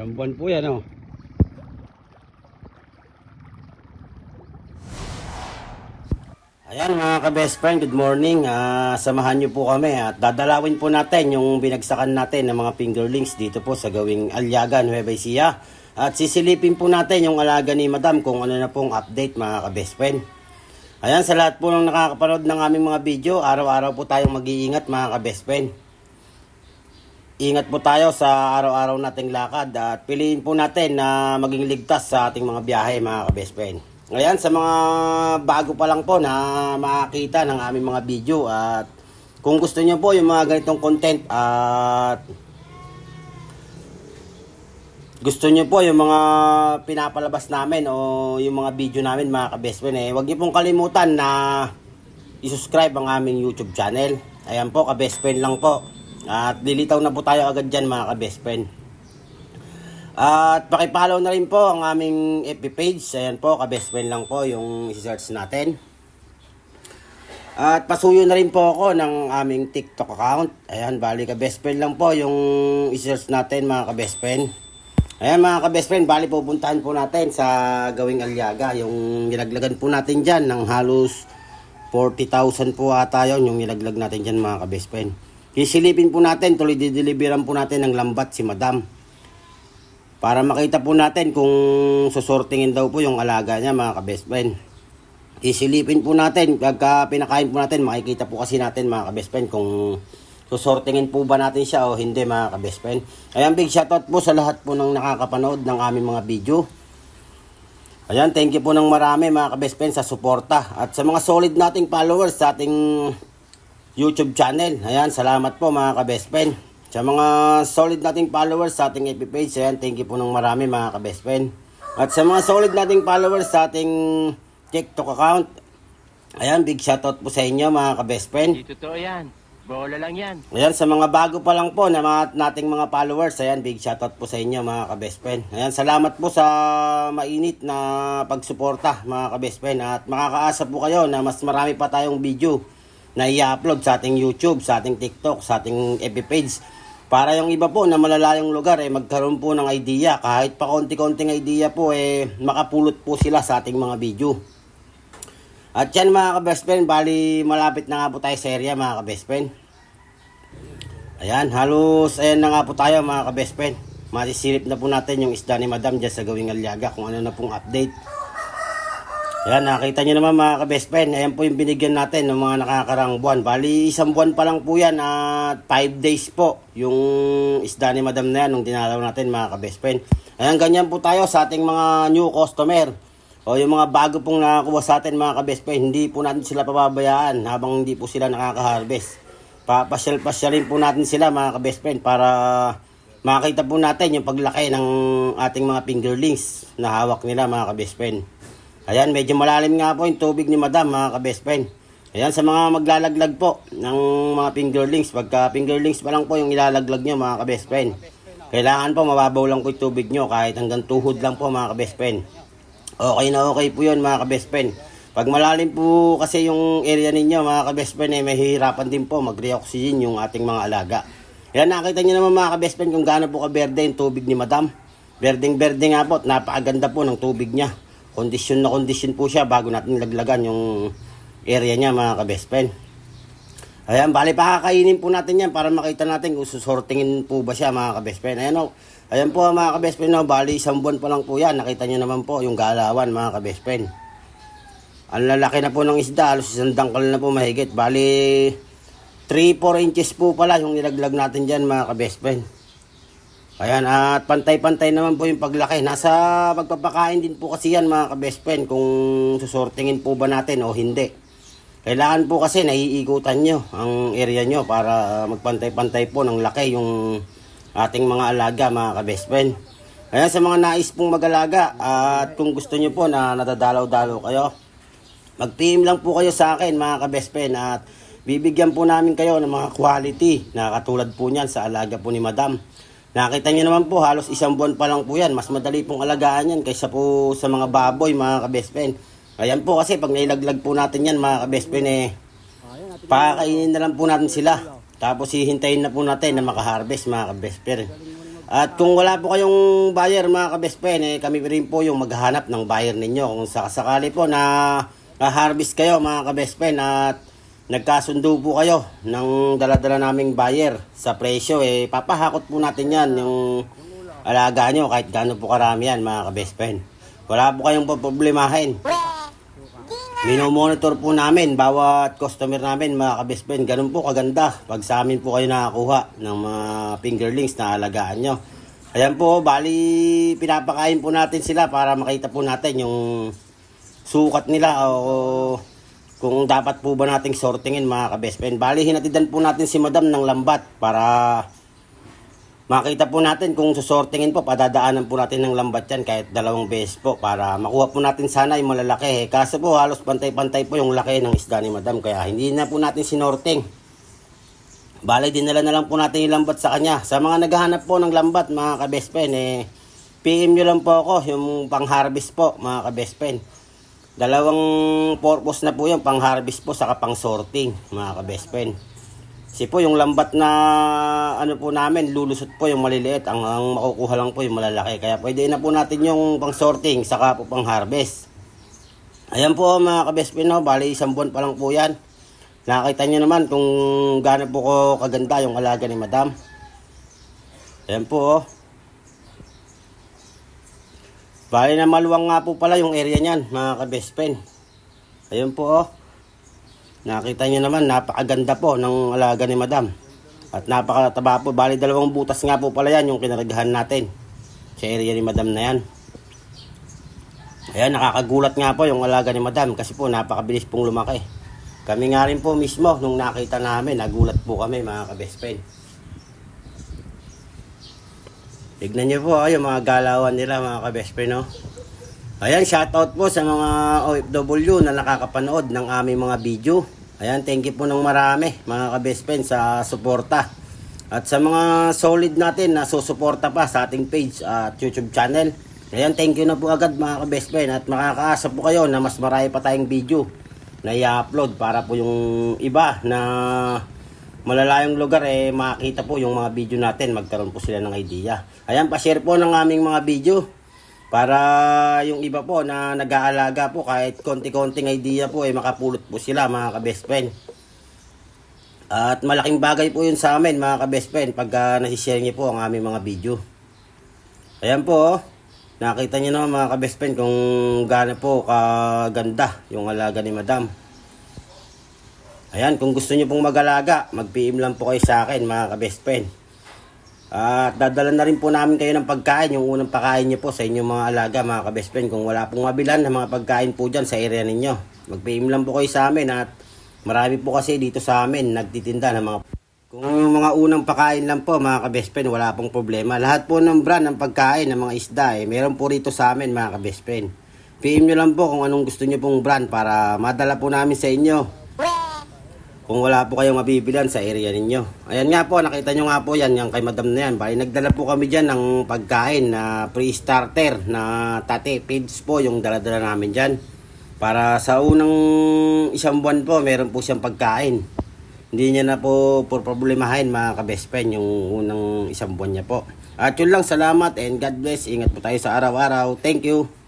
Isang buwan po yan, oh. Ayan mga ka-best friend, good morning. Ah, samahan niyo po kami at dadalawin po natin yung binagsakan natin ng mga fingerlings dito po sa gawing Alyaga, Nueva Ecija. At sisilipin po natin yung alaga ni Madam kung ano na pong update mga ka-best friend. Ayan, sa lahat po ng nakakapanood ng aming mga video, araw-araw po tayong mag-iingat mga ka-best friend. Ingat po tayo sa araw-araw nating lakad at piliin po natin na maging ligtas sa ating mga biyahe mga ka-best friend. Ngayon sa mga bago pa lang po na makakita ng aming mga video at kung gusto niyo po yung mga ganitong content at gusto niyo po yung mga pinapalabas namin o yung mga video namin mga ka-best friend eh, huwag niyo pong kalimutan na i-subscribe ang aming YouTube channel. Ayan po, ka-best friend lang po. At dilitaw na po tayo agad dyan mga ka-best friend. At pakipollow na rin po ang aming FB page. Ayan po, ka-best friend lang po yung search natin. At pasuyo na rin po ako ng aming TikTok account. Ayan, bali ka-best friend lang po yung search natin mga ka-best friend. Ayan mga ka-best friend, bali pupuntahan po natin sa gawing Alyaga. Yung nilaglagan po natin dyan ng halos 40,000 po ata yun yung nilaglag natin dyan mga ka-best friend. Kisilipin po natin, tuloy dideliveran po natin ng lambat si Madam. Para makita po natin kung susortingin daw po yung alaga niya mga ka-best friend. Isilipin po natin, pagka pinakain po natin, makikita po kasi natin mga ka-best friend kung susortingin po ba natin siya o hindi mga ka-best friend. Ayan, big shoutout po sa lahat po ng nakakapanood ng aming mga video. Ayan, thank you po ng marami mga ka-best friend sa suporta. At sa mga solid nating followers sa ating YouTube channel. Ayan, salamat po mga ka-best friend. Sa mga solid nating followers sa ating FB page, ayan, thank you po ng marami mga ka-best friend. At sa mga solid nating followers sa ating TikTok account, ayan, big shoutout po sa inyo mga ka-best friend. Hindi totoo yan. Bola lang yan. Ayan, sa mga bago pa lang po na mga nating mga followers, ayan, big shoutout po sa inyo mga ka-best friend. Ayan, salamat po sa mainit na pagsuporta mga ka-best friend. At makakaasa po kayo na mas marami pa tayong video na i-upload sa ating YouTube, sa ating TikTok, sa ating FB page. Para yung iba po na malalayong lugar, eh, magkaroon po ng idea. Kahit pa konti-konting idea po, eh, makapulot po sila sa ating mga video. At yan mga ka-best friend, bali malapit na nga po tayo sa area mga ka-best friend. Ayan, halos ayan na nga po tayo mga ka-best friend. Masisilip na po natin yung isda ni Madam dyan sa gawing alyaga kung ano na pong update. Ayan, nakita nyo naman mga ka-best friend. Ayan po yung binigyan natin ng mga nakakarang buwan. Bali, isang buwan pa lang po yan at 5 days po yung isda ni Madam na yan nung dinalaw natin mga ka-best friend. Ayan, ganyan po tayo sa ating mga new customer. O yung mga bago pong nakakuha sa atin mga ka-best friend, hindi po natin sila pababayaan habang hindi po sila nakaka-harvest. Papasyal-pasyalin po natin sila mga ka-best friend para makita po natin yung paglaki ng ating mga fingerlings na hawak nila mga ka-best friend. Ayan, medyo malalim nga po yung tubig ni Madam mga ka-best friend. Ayan, sa mga maglalaglag po ng mga fingerlings, pagka fingerlings pa lang po yung ilalaglag nyo mga ka-best friend. Kailangan po mababaw lang po yung tubig nyo kahit hanggang tuhod lang po mga ka-best friend. Okay na okay po yun mga ka-best friend. Pag malalim po kasi yung area ninyo mga ka-best friend, eh, mahihirapan din po mag-reoxygen yung ating mga alaga. Yan, nakita nyo naman mga ka-best friend kung gaano po kaberde yung tubig ni Madam. Berdeng-berde nga po napakaganda po ng tubig niya. Kondisyon na kondisyon po siya bago natin laglagan yung area niya mga ka-best friend. Ayan, bali pakakainin po natin yan para makita natin kung susortingin po ba siya mga ka-best friend. Ayan o, ayan po mga ka-best friend, no, bali isang buwan pa lang po yan. Nakita nyo naman po yung galawan mga ka-best friend. Ang lalaki na po ng isda, halos isang dangkal na po mahigit. Bali, 3-4 inches po pala yung nilaglag natin dyan mga ka-best friend. Ayan, at pantay-pantay naman po yung paglaki. Nasa pagpapakain din po kasi yan mga ka-best friend kung susortingin po ba natin o hindi. Kailangan po kasi naiikutan nyo ang area nyo para magpantay-pantay po ng laki yung ating mga alaga mga ka-best friend. Ayan, sa mga nais pong mag-alaga at kung gusto nyo po na nadadalaw-dalaw kayo, Mag-PM lang po kayo sa akin mga ka-best friend at bibigyan po namin kayo ng mga quality na katulad po niyan sa alaga po ni Madam. Nakita niyo naman po halos isang buwan pa lang po yan. Mas madali pong alagaan yan kaysa po sa mga baboy mga ka-best friend. Ayan po kasi pag nailaglag po natin yan mga ka-best friend eh pakakainin na lang po natin sila. Tapos hihintayin na po natin na makaharvest mga ka-best friend. At kung wala po kayong buyer mga ka-best friend, eh, kami rin po yung maghahanap ng buyer ninyo. Kung sakasakali po na harvest kayo mga ka-best friend at nagkasundo po kayo ng daladala naming buyer sa presyo, eh, papahakot po natin yan yung alaga nyo kahit gaano po karami yan mga ka-best friend. Wala po kayong problemahin. Minomonitor po namin bawat customer namin mga ka-best friend. Ganun po kaganda pag sa amin po kayo nakakuha ng mga fingerlings na alagaan nyo. Ayan po, bali pinapakain po natin sila para makita po natin yung sukat nila o kung dapat po ba nating sortingin mga ka-best friend. Bali hinatidan po natin si madam ng lambat para Makita po natin kung susortingin po, padadaanan po natin ng lambat yan kahit dalawang beses po para makuha po natin sana yung malalaki. Kaso po halos pantay-pantay po yung laki ng isda ni madam kaya hindi na po natin sinorting. Bale, dinala na lang po natin yung lambat sa kanya. Sa mga naghahanap po ng lambat, mga ka-best friend, eh, PM nyo lang po ako, yung pang-harvest po, mga ka-best friend. Dalawang purpose na po yung pang-harvest po, saka pang-sorting, mga ka-best friend. Kasi po yung lambat na ano po namin, lulusot po yung maliliit. Ang, ang makukuha lang po yung malalaki. Kaya pwede na po natin yung pang sorting, saka po pang harvest. Ayan po mga kabest friend, no? bali isang buwan pa lang po yan. Nakita nyo naman kung gaano po ko kaganda yung alaga ni madam. Ayan po oh. Bali na maluwang nga po pala yung area niyan mga kabest friend. Ayan po oh. Nakita niyo naman, napakaganda po ng alaga ni Madam. At napakataba po. Bali, dalawang butas nga po pala yan yung kinaragahan natin. Sa area ni Madam na yan. Ayan, nakakagulat nga po yung alaga ni Madam kasi po napakabilis pong lumaki. Kami nga rin po mismo nung nakita namin, nagulat po kami mga ka-best friend. Tignan niyo po ay, yung mga galawan nila mga ka-best friend, no? Ayan, shoutout po sa mga OFW na nakakapanood ng aming mga video. Ayan, thank you po ng marami mga ka-best friend sa suporta. At sa mga solid natin na susuporta pa sa ating page at YouTube channel. Ayan, thank you na po agad mga ka-best friend. At makakaasa po kayo na mas marami pa tayong video na i-upload para po yung iba na malalayong lugar eh makita po yung mga video natin magkaroon po sila ng idea. Ayan, pa-share po ng aming mga video para yung iba po na nag-aalaga po kahit konti-konting idea po ay makapulot po sila mga ka-best friend. At malaking bagay po yun sa amin mga ka-best friend pagka nasishare niyo po ang aming mga video. Ayan po, oh. nakita niyo naman mga ka-best friend kung gaano po kaganda yung alaga ni madam. Ayan, kung gusto niyo pong mag-alaga, mag-PM lang po kayo sa akin mga ka-best friend. At dadala na rin po namin kayo ng pagkain, yung unang pagkain niyo po sa inyong mga alaga, mga ka-best friend. Kung wala pong mabilan ng mga pagkain po dyan sa area ninyo, mag-PM lang po kayo sa amin at marami po kasi dito sa amin nagtitinda ng mga kung yung mga unang pagkain lang po mga ka-best friend, wala pong problema. Lahat po ng brand ng pagkain ng mga isda eh, meron po rito sa amin mga ka-best friend. PM nyo lang po kung anong gusto nyo pong brand para madala po namin sa inyo kung wala po kayong mabibilan sa area ninyo. Ayan nga po, nakita nyo nga po yan, yung kay madam na yan. Bali, nagdala po kami dyan ng pagkain na pre-starter na tate feeds po yung daladala namin dyan. Para sa unang isang buwan po, meron po siyang pagkain. Hindi niya na po por problemahin mga ka-best friend yung unang isang buwan niya po. At yun lang, salamat and God bless. Ingat po tayo sa araw-araw. Thank you.